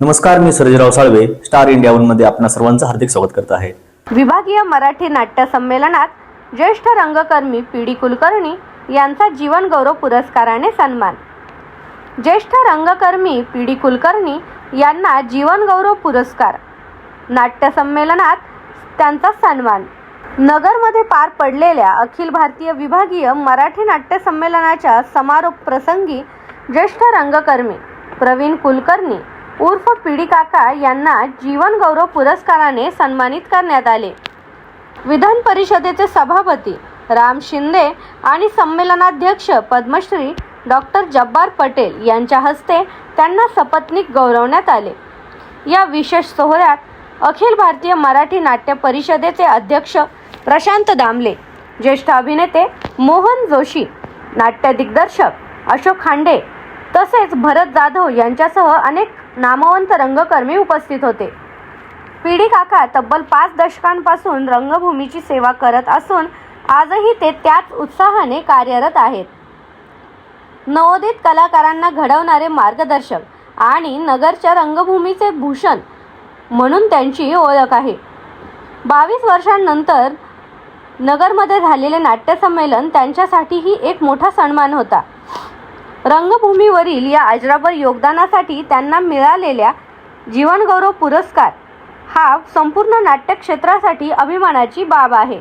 नमस्कार मी Sarjerao Salve star India वनमध्ये आपणा सर्वांचं हार्दिक स्वागत करत आहे. विभागीय मराठी नाट्य संमेलनात ज्येष्ठ रंगकर्मी पी डी कुलकर्णी यांचा जीवन गौरव पुरस्काराने सन्मान. ज्येष्ठ रंगकर्मी पी डी कुलकर्णी यांना जीवनगौरव पुरस्कार. नाट्य संमेलनात त्यांचा सन्मान. नगरमध्ये पार पडलेल्या अखिल भारतीय विभागीय मराठी नाट्य संमेलनाच्या समारोप प्रसंगी ज्येष्ठ रंगकर्मी प्रवीण कुलकर्णी उर्फ पीडी काका यांना जीवन गौरव पुरस्काराने सन्मानित करण्यात आले. विधान परिषदेचे सभापती राम शिंदे आणि संमेलनाध्यक्ष पद्मश्री डॉक्टर जब्बार पटेल यांच्या हस्ते त्यांना सपत्नीक गौरवण्यात आले. या विशेष सोहळ्यात अखिल भारतीय मराठी नाट्य परिषदेचे अध्यक्ष प्रशांत दामले ज्येष्ठ अभिनेते मोहन जोशी नाट्य दिग्दर्शक अशोक खांडे तसेच भरत जाधव यांच्यासह अनेक नामवंत रंगकर्मी उपस्थित होते. पिढी काका तब्बल पाच दशकांपासून रंगभूमीची सेवा करत असून आजही ते त्याच उत्साहाने कार्यरत आहेत. नवोदित कलाकारांना घडवणारे मार्गदर्शक आणि नगरच्या रंगभूमीचे भूषण म्हणून त्यांची ओळख आहे. बावीस वर्षांनंतर नगरमध्ये झालेले नाट्यसंमेलन त्यांच्यासाठीही एक मोठा सन्मान होता. रंगभूमीवरील या अजराबर योगदानासाठी त्यांना मिळालेल्या जीवनगौरव पुरस्कार हा संपूर्ण नाट्यक्षेत्रासाठी अभिमानाची बाब आहे.